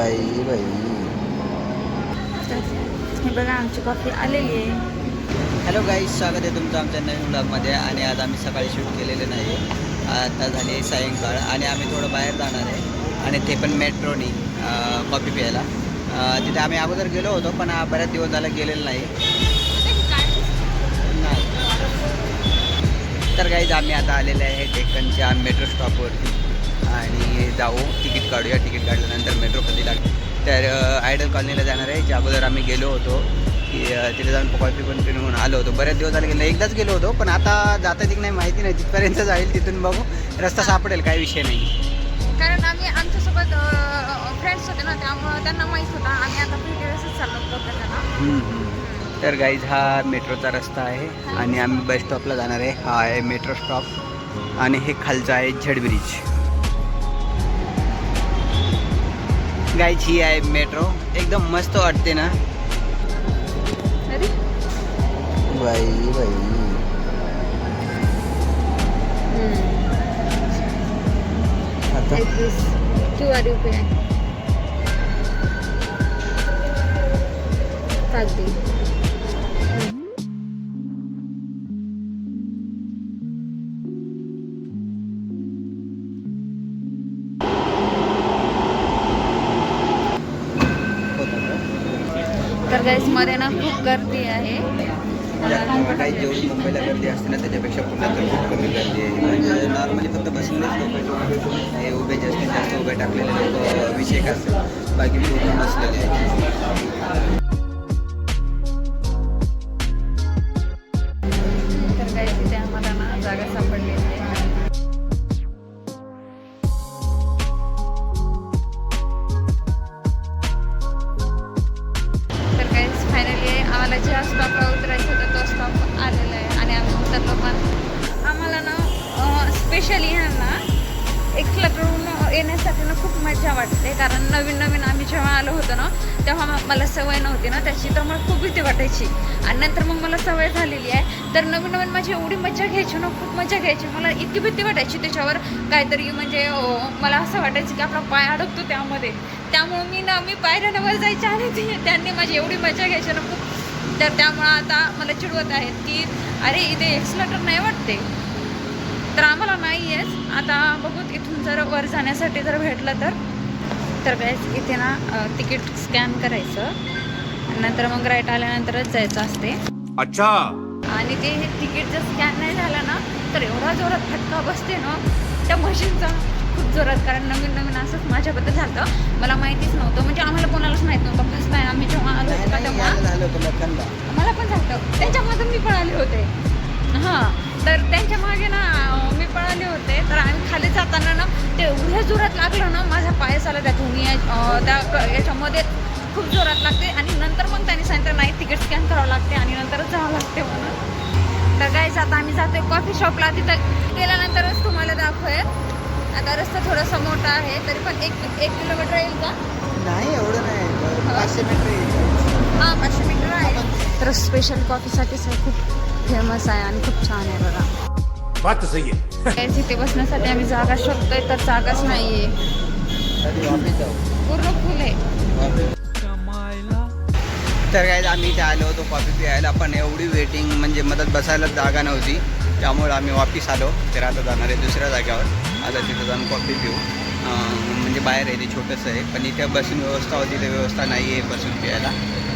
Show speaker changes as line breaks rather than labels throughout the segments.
बाई बाई
हे बघा आमची कॉफी आलेली आहे
हॅलो गाईज स्वागत आहे तुमचं आमच्या नवीन ब्लॉगमध्ये आणि आज आम्ही सकाळी शूट केलेलं नाही आता झाली सायंकाळ आणि आम्ही थोडं बाहेर जाणार आहे. आणि ते पण मेट्रोनी कॉफी प्यायला. तिथे आम्ही अगोदर गेलो होतो पण बऱ्याच दिवस झाला गेलेलो नाही. नाही. तर गाईज आम्ही आता आलेले आहे डेक्कनच्या मेट्रो स्टॉपवरती आणि जाऊ. तिकीट काढूया. तिकीट काढल्यानंतर मेट्रो लागते तर आयडल कॉलनीला जाणार आहे. ज्या अगोदर आम्ही गेलो होतो की तिथे जाऊन कॉफी पण पिऊन आलो होतो. बऱ्याच दिवस झाले गेलो एकदाच गेलो होतो पण आता जाता की नाही माहिती नाही. तिथपर्यंत जाईल तिथून बघू. रस्ता सापडेल काही विषय नाही.
कारण आम्ही आमच्यासोबत फ्रेंड्स होते ना त्यामुळं त्यांना माहीत होता. आम्ही आता प्रिटेरेसच चाललो होतो त्यांना.
तर गाईज हा मेट्रोचा रस्ता आहे आणि आम्ही बस स्टॉपला जाणार आहे. हा आहे मेट्रो स्टॉप आणि हे खालचं आहे झेड ब्रिज ही आहे मेट्रो एकदम मस्त वाटते ना.
अरे.
बाई बाई आता.
एकवीस Q R U P I चालते तर गाईसमध्ये ना खूप गर्दी आहे.
काही जेवढी मुंबईला गर्दी असते ना त्याच्यापेक्षा पुण्यात तर खूप कमी गर्दी आहे. म्हणजे नॉर्मली फक्त बसलेलेच लोक हे उभे जास्त जास्त उभे टाकलेले लोक विषय असतात बाकी पूर्ण बसलेले
येण्यासाठी ना खूप मजा वाटते. कारण नवीन नवीन आम्ही जेव्हा आलो होतो ना तेव्हा मला सवय नव्हती ना त्याची. तर मला खूप भीती वाटायची. आणि नंतर मग मला सवय झालेली आहे. तर नवीन नवीन माझी एवढी मजा घ्यायची ना खूप मजा घ्यायची. मला इतकी भीती वाटायची त्याच्यावर. काहीतरी म्हणजे मला असं वाटायचं की आपला पाय अडकतो त्यामध्ये. त्यामुळं मी ना मी पायऱ्यांवर जायचे आणि त्यांनी माझी एवढी मजा घ्यायची ना खूप. तर त्यामुळं आता मला चिडवत आहेत की अरे इथे एक्सलेटर नाही वाटते. तर आम्हाला नाही आहेच आता बघू इथून जर वर जाण्यासाठी जर भेटलं तर. तर काय इथे ना तिकीट स्कॅन करायचं. आणि नंतर मग राईट आल्यानंतरच जायचं असते.
अच्छा.
आणि ते हे तिकीट जर स्कॅन नाही झालं ना तर एवढा जोरात फटका बसते ना त्या मशीनचा खूप जोरात. कारण नवीन नवीन असंच माझ्याबद्दल झालं मला माहितीच नव्हतं. म्हणजे आम्हाला कोणालाच माहीत नव्हतं. फर्स्ट टाईम आम्ही जेव्हा आलो होतो तेव्हा. मला पण झालं त्यांच्यामधून मी पळाले होते. हां. तर त्यांच्या मागे ना मी पळाले होते. तर आम्ही खाली जाताना ना ते एवढ्या जोरात लागलं ना माझा पायस आला त्या धुनी त्या याच्यामध्ये खूप जोरात लागते आणि नंतर मग त्यांनी सांगितलं नाही तिकीट स्कॅन करावं लागते आणि नंतरच जावं लागते म्हणून. तर गाईज आता आम्ही जातोय कॉफी शॉपला तिथं गेल्यानंतरच तुम्हाला दाखवेल. आता रस्ता थोडासा मोठा आहे तरी पण एक एक किलोमीटर येईल का?
नाही एवढं नाही. पाचशे मीटर
हां पाचशे मीटर आहे. तर स्पेशल कॉफीसाठी खूप फेमस आहे आणि खूप छान आहे बघा.
बात तो सही है
काय तिथे बसण्यासाठी आम्ही जागा शोधतोय तर जागाच नाहीये. पूर्ण फुल आहे.
तर काय आम्ही इथे आलो होतो कॉफी प्यायला पण एवढी वेटिंग म्हणजे मदत बसायला जागा नव्हती. त्यामुळे आम्ही वापिस आलो. तर आता जाणार आहे दुसऱ्या जागेवर. आता तिथं जाऊन कॉफी पिऊ. अं, म्हणजे बाहेर आहे ते छोटंसं आहे. पण इथे बसून व्यवस्था होती तिथे व्यवस्था नाही आहे बसून प्यायला.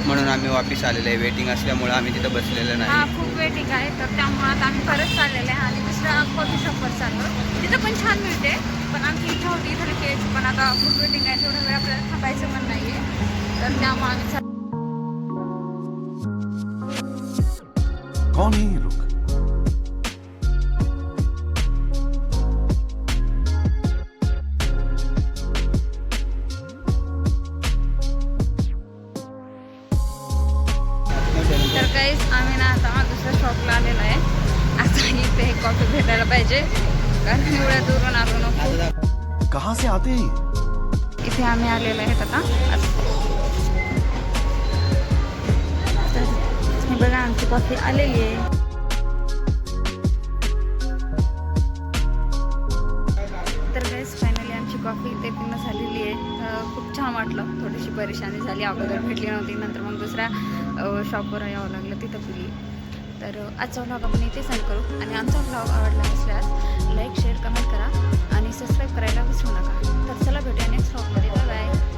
म्हणून आम्ही वापिस आलेलो आहे. वेटिंग असल्यामुळे आम्ही तिथं बसलेलं
हा
नाही
खूप वेटिंग आहे. तर त्यामुळे आता आम्ही परत चाललेले आहे आणि दुसऱ्या कॉफी शॉपवर चाललो. तिथं पण छान मिळते. पण आमची इच्छा होती इथं प्यायची पण आता खूप वेटिंग आहे. तेवढं वेळ आपल्याला थांबायचं पण नाही आहे तर त्यामुळे आम्ही चाल- दुसऱ्या शॉपला आलेलो आहे. आता इथे कॉफी भेटायला पाहिजे. कारण एवढ्या दुरून आलो नको
कहाँ से आते हैं?
इथे आम्ही आलेलो आहेत आता. तर बघा आमची कॉफी आलेली आहे. कॉफी ते पिणं झालेली आहे. तर खूप छान वाटलं. थोडीशी परेशानी झाली. अगोदर भेटली नव्हती. नंतर मग दुसऱ्या शॉपवर यावं लागलं. तिथं पिली तर आजचा व्लॉग आपण इथे सेंड करू. आणि आमचा व्लॉग आवडला असल्यास लाईक शेअर कमेंट करा. आणि सबस्क्राईब करायला विसरू नका. तर चला भेटूया नेक्स्ट व्लॉगमध्ये बाय बाय